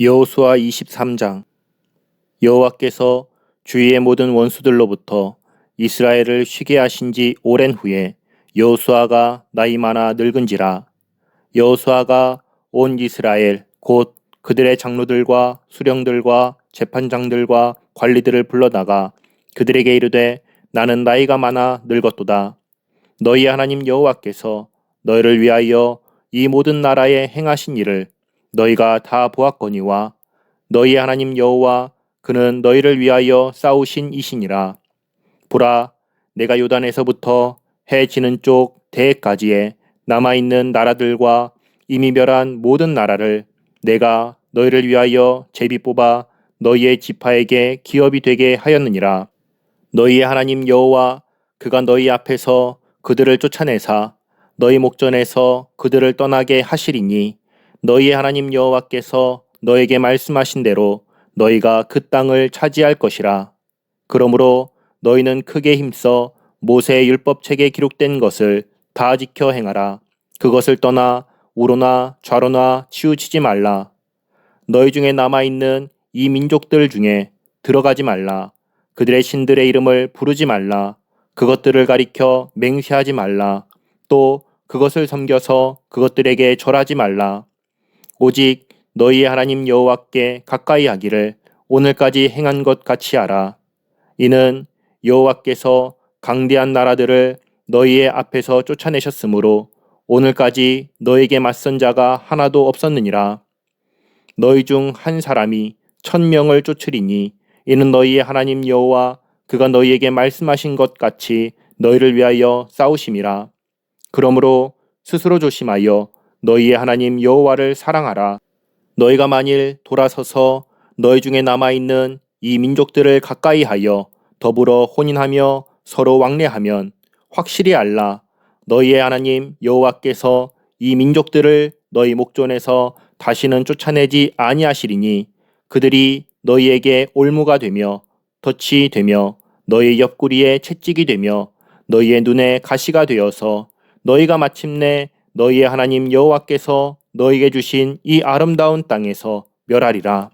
여호수아 23장. 여호와께서 주위의 모든 원수들로부터 이스라엘을 쉬게 하신 지 오랜 후에 여호수아가 나이 많아 늙은지라. 여호수아가 온 이스라엘 곧 그들의 장로들과 수령들과 재판장들과 관리들을 불러다가 그들에게 이르되 나는 나이가 많아 늙었도다. 너희 하나님 여호와께서 너희를 위하여 이 모든 나라에 행하신 일을 너희가 다 보았거니와 너희 하나님 여호와 그는 너희를 위하여 싸우신 이시니라. 보라 내가 요단에서부터 해 지는 쪽 대까지에 남아 있는 나라들과 이미 멸한 모든 나라를 내가 너희를 위하여 제비 뽑아 너희의 지파에게 기업이 되게 하였느니라. 너희의 하나님 여호와 그가 너희 앞에서 그들을 쫓아내사 너희 목전에서 그들을 떠나게 하시리니 너희의 하나님 여호와께서 너에게 말씀하신 대로 너희가 그 땅을 차지할 것이라. 그러므로 너희는 크게 힘써 모세의 율법책에 기록된 것을 다 지켜 행하라. 그것을 떠나 우로나 좌로나 치우치지 말라. 너희 중에 남아 있는 이 민족들 중에 들어가지 말라. 그들의 신들의 이름을 부르지 말라. 그것들을 가리켜 맹세하지 말라. 또 그것을 섬겨서 그것들에게 절하지 말라. 오직 너희의 하나님 여호와께 가까이 하기를 오늘까지 행한 것 같이 하라. 이는 여호와께서 강대한 나라들을 너희의 앞에서 쫓아내셨으므로 오늘까지 너에게 맞선 자가 하나도 없었느니라. 너희 중 한 사람이 천 명을 쫓으리니 이는 너희의 하나님 여호와 그가 너희에게 말씀하신 것 같이 너희를 위하여 싸우심이라. 그러므로 스스로 조심하여 너희의 하나님 여호와를 사랑하라. 너희가 만일 돌아서서 너희 중에 남아 있는 이 민족들을 가까이 하여 더불어 혼인하며 서로 왕래하면 확실히 알라. 너희의 하나님 여호와께서 이 민족들을 너희 목전에서 다시는 쫓아내지 아니하시리니 그들이 너희에게 올무가 되며 덫이 되며 너희 옆구리에 채찍이 되며 너희의 눈에 가시가 되어서 너희가 마침내 너희의 하나님 여호와께서 너희에게 주신 이 아름다운 땅에서 멸하리라.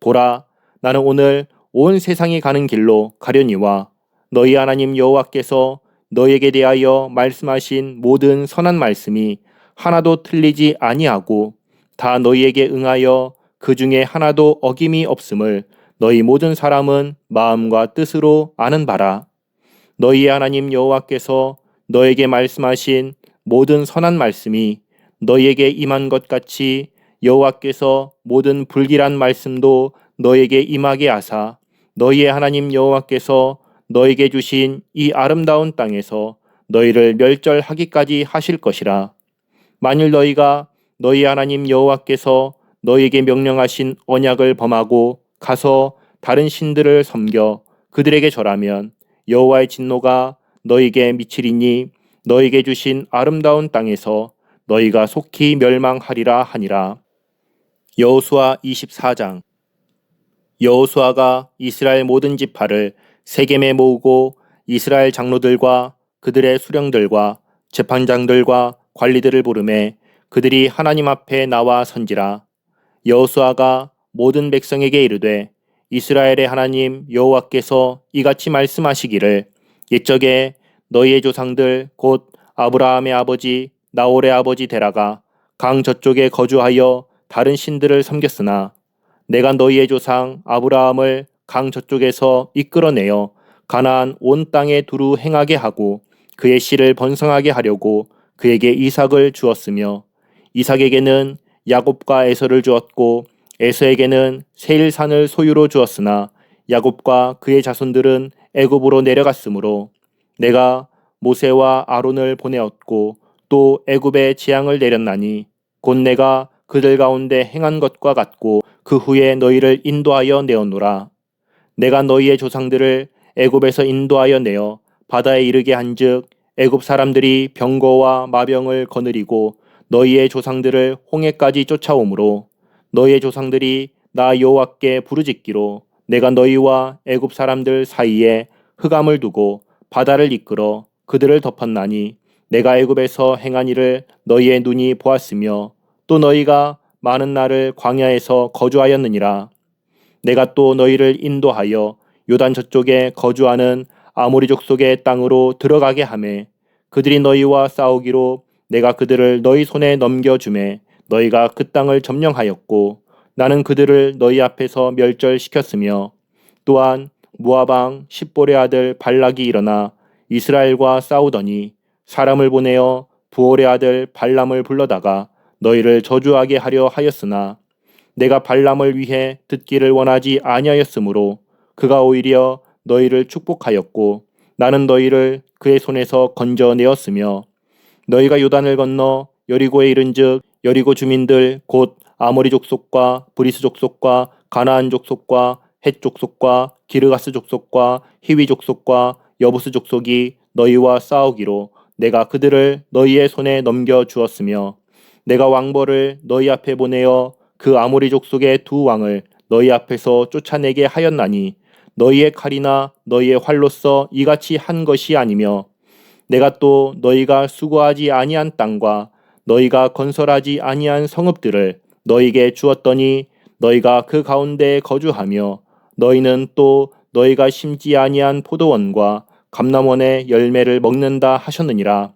보라, 나는 오늘 온 세상이 가는 길로 가려니와 너희 하나님 여호와께서 너희에게 대하여 말씀하신 모든 선한 말씀이 하나도 틀리지 아니하고 다 너희에게 응하여 그 중에 하나도 어김이 없음을 너희 모든 사람은 마음과 뜻으로 아는 바라. 너희의 하나님 여호와께서 너에게 말씀하신 모든 선한 말씀이 너희에게 임한 것 같이 여호와께서 모든 불길한 말씀도 너에게 임하게 하사 너희의 하나님 여호와께서 너에게 주신 이 아름다운 땅에서 너희를 멸절하기까지 하실 것이라. 만일 너희가 너희 하나님 여호와께서 너희에게 명령하신 언약을 범하고 가서 다른 신들을 섬겨 그들에게 절하면 여호와의 진노가 너희에게 미치리니 너에게 주신 아름다운 땅에서 너희가 속히 멸망하리라 하니라. 여호수아 24장 여호수아가 이스라엘 모든 지파를 세겜에 모으고 이스라엘 장로들과 그들의 수령들과 재판장들과 관리들을 부르매 그들이 하나님 앞에 나와 선지라 여호수아가 모든 백성에게 이르되 이스라엘의 하나님 여호와께서 이같이 말씀하시기를 옛적에 너희의 조상들 곧 아브라함의 아버지 나홀의 아버지 데라가 강 저쪽에 거주하여 다른 신들을 섬겼으나 내가 너희의 조상 아브라함을 강 저쪽에서 이끌어내어 가나안 온 땅에 두루 행하게 하고 그의 씨를 번성하게 하려고 그에게 이삭을 주었으며 이삭에게는 야곱과 에서를 주었고 에서에게는 세일산을 소유로 주었으나 야곱과 그의 자손들은 애굽으로 내려갔으므로 내가 모세와 아론을 보내었고 또 애굽에 재앙을 내렸나니 곧 내가 그들 가운데 행한 것과 같고 그 후에 너희를 인도하여 내었노라. 내가 너희의 조상들을 애굽에서 인도하여 내어 바다에 이르게 한즉 애굽 사람들이 병거와 마병을 거느리고 너희의 조상들을 홍해까지 쫓아오므로 너희의 조상들이 나 여호와께 부르짖기로 내가 너희와 애굽 사람들 사이에 흑암을 두고 바다를 이끌어 그들을 덮었나니 내가 애굽에서 행한 일을 너희의 눈이 보았으며 또 너희가 많은 날을 광야에서 거주하였느니라. 내가 또 너희를 인도하여 요단 저쪽에 거주하는 아모리 족속의 땅으로 들어가게 하매 그들이 너희와 싸우기로 내가 그들을 너희 손에 넘겨 주매 너희가 그 땅을 점령하였고 나는 그들을 너희 앞에서 멸절시켰으며 또한 무아방 십볼의 아들 발락이 일어나 이스라엘과 싸우더니 사람을 보내어 부올의 아들 발람을 불러다가 너희를 저주하게 하려 하였으나 내가 발람을 위해 듣기를 원하지 아니하였으므로 그가 오히려 너희를 축복하였고 나는 너희를 그의 손에서 건져내었으며 너희가 요단을 건너 여리고에 이른즉 여리고 주민들 곧 아모리 족속과 브리스 족속과 가나안 족속과 헷 족 속과 기르가스 족속과 히위 족속과 여부스 족속이 너희와 싸우기로 내가 그들을 너희의 손에 넘겨 주었으며 내가 왕벌을 너희 앞에 보내어 그 아모리 족속의 두 왕을 너희 앞에서 쫓아내게 하였나니 너희의 칼이나 너희의 활로서 이같이 한 것이 아니며 내가 또 너희가 수고하지 아니한 땅과 너희가 건설하지 아니한 성읍들을 너희에게 주었더니 너희가 그 가운데 거주하며 너희는 또 너희가 심지 아니한 포도원과 감남원의 열매를 먹는다 하셨느니라.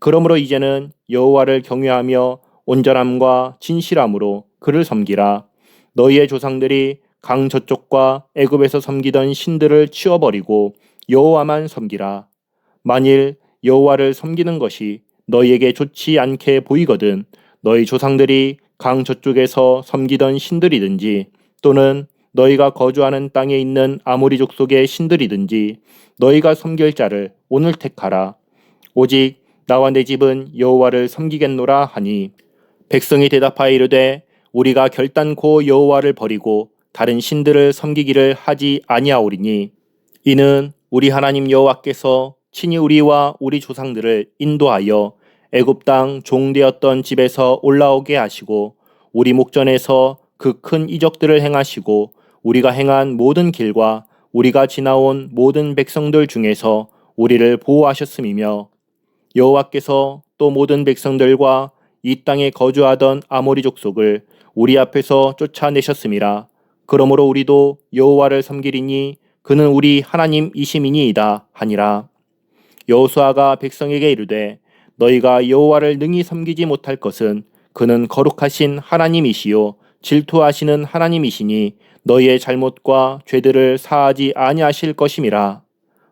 그러므로 이제는 여호와를 경외하며 온전함과 진실함으로 그를 섬기라. 너희의 조상들이 강 저쪽과 애굽에서 섬기던 신들을 치워버리고 여호와만 섬기라. 만일 여호와를 섬기는 것이 너희에게 좋지 않게 보이거든 너희 조상들이 강 저쪽에서 섬기던 신들이든지 또는 너희가 거주하는 땅에 있는 아모리 족속의 신들이든지 너희가 섬길 자를 오늘 택하라. 오직 나와 내 집은 여호와를 섬기겠노라 하니 백성이 대답하여 이르되 우리가 결단코 여호와를 버리고 다른 신들을 섬기기를 하지 아니하오리니 이는 우리 하나님 여호와께서 친히 우리와 우리 조상들을 인도하여 애굽 땅 종되었던 집에서 올라오게 하시고 우리 목전에서 그 큰 이적들을 행하시고 우리가 행한 모든 길과 우리가 지나온 모든 백성들 중에서 우리를 보호하셨음이며 여호와께서 또 모든 백성들과 이 땅에 거주하던 아모리 족속을 우리 앞에서 쫓아내셨음이라. 그러므로 우리도 여호와를 섬기리니 그는 우리 하나님이시미니이다 하니라. 여호수아가 백성에게 이르되 너희가 여호와를 능히 섬기지 못할 것은 그는 거룩하신 하나님이시요 질투하시는 하나님이시니 너희의 잘못과 죄들을 사하지 아니하실 것임이라.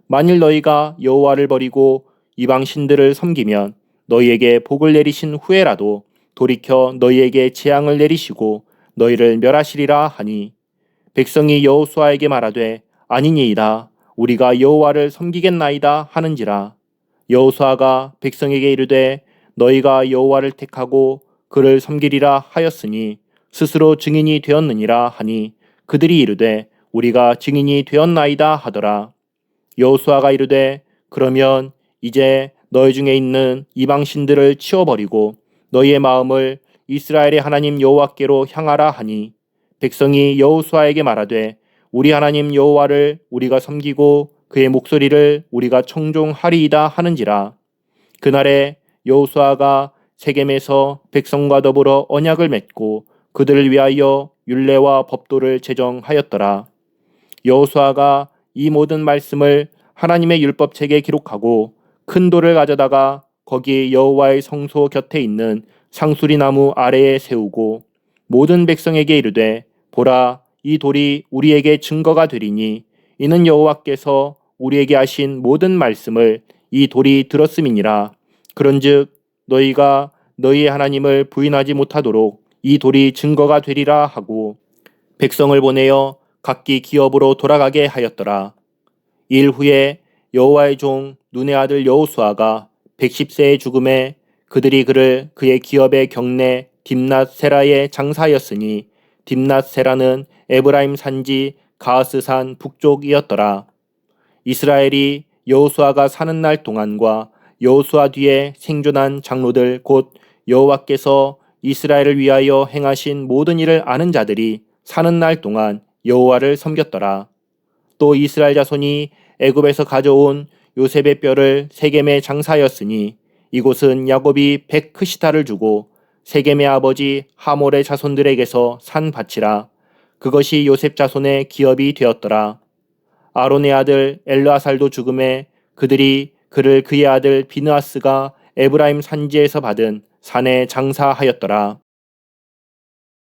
만일 너희가 여호와를 버리고 이방 신들을 섬기면 너희에게 복을 내리신 후에라도 돌이켜 너희에게 재앙을 내리시고 너희를 멸하시리라 하니. 백성이 여호수아에게 말하되 아니니이다. 우리가 여호와를 섬기겠나이다 하는지라. 여호수아가 백성에게 이르되 너희가 여호와를 택하고 그를 섬기리라 하였으니 스스로 증인이 되었느니라 하니 그들이 이르되 우리가 증인이 되었나이다 하더라. 여호수아가 이르되 그러면 이제 너희 중에 있는 이방 신들을 치워버리고 너희의 마음을 이스라엘의 하나님 여호와께로 향하라 하니 백성이 여호수아에게 말하되 우리 하나님 여호와를 우리가 섬기고 그의 목소리를 우리가 청종하리이다 하는지라. 그날에 여호수아가 세겜에서 백성과 더불어 언약을 맺고 그들을 위하여 율례와 법도를 제정하였더라 여호수아가 이 모든 말씀을 하나님의 율법책에 기록하고 큰 돌을 가져다가 거기 여호와의 성소 곁에 있는 상수리 나무 아래에 세우고 모든 백성에게 이르되 보라 이 돌이 우리에게 증거가 되리니 이는 여호와께서 우리에게 하신 모든 말씀을 이 돌이 들었음이니라. 그런즉 너희가 너희의 하나님을 부인하지 못하도록 이 돌이 증거가 되리라 하고 백성을 보내어 각기 기업으로 돌아가게 하였더라. 일 후에 여호와의 종 눈의 아들 여호수아가 110세의 죽음에 그들이 그를 그의 기업의 경내 딥낫 세라의 장사였으니 딥낫 세라는 에브라임 산지 가스산 북쪽이었더라. 이스라엘이 여호수아가 사는 날 동안과 여호수아 뒤에 생존한 장로들 곧 여호와께서 이스라엘을 위하여 행하신 모든 일을 아는 자들이 사는 날 동안 여호와를 섬겼더라. 또 이스라엘 자손이 애굽에서 가져온 요셉의 뼈를 세겜에 장사하였으니 이곳은 야곱이 백 크시타를 주고 세겜의 아버지 하몰의 자손들에게서 산 밭이라 그것이 요셉 자손의 기업이 되었더라. 아론의 아들 엘르아살도 죽음에 그들이 그를 그의 아들 비느하스가 에브라임 산지에서 받은 산에 장사하였더라.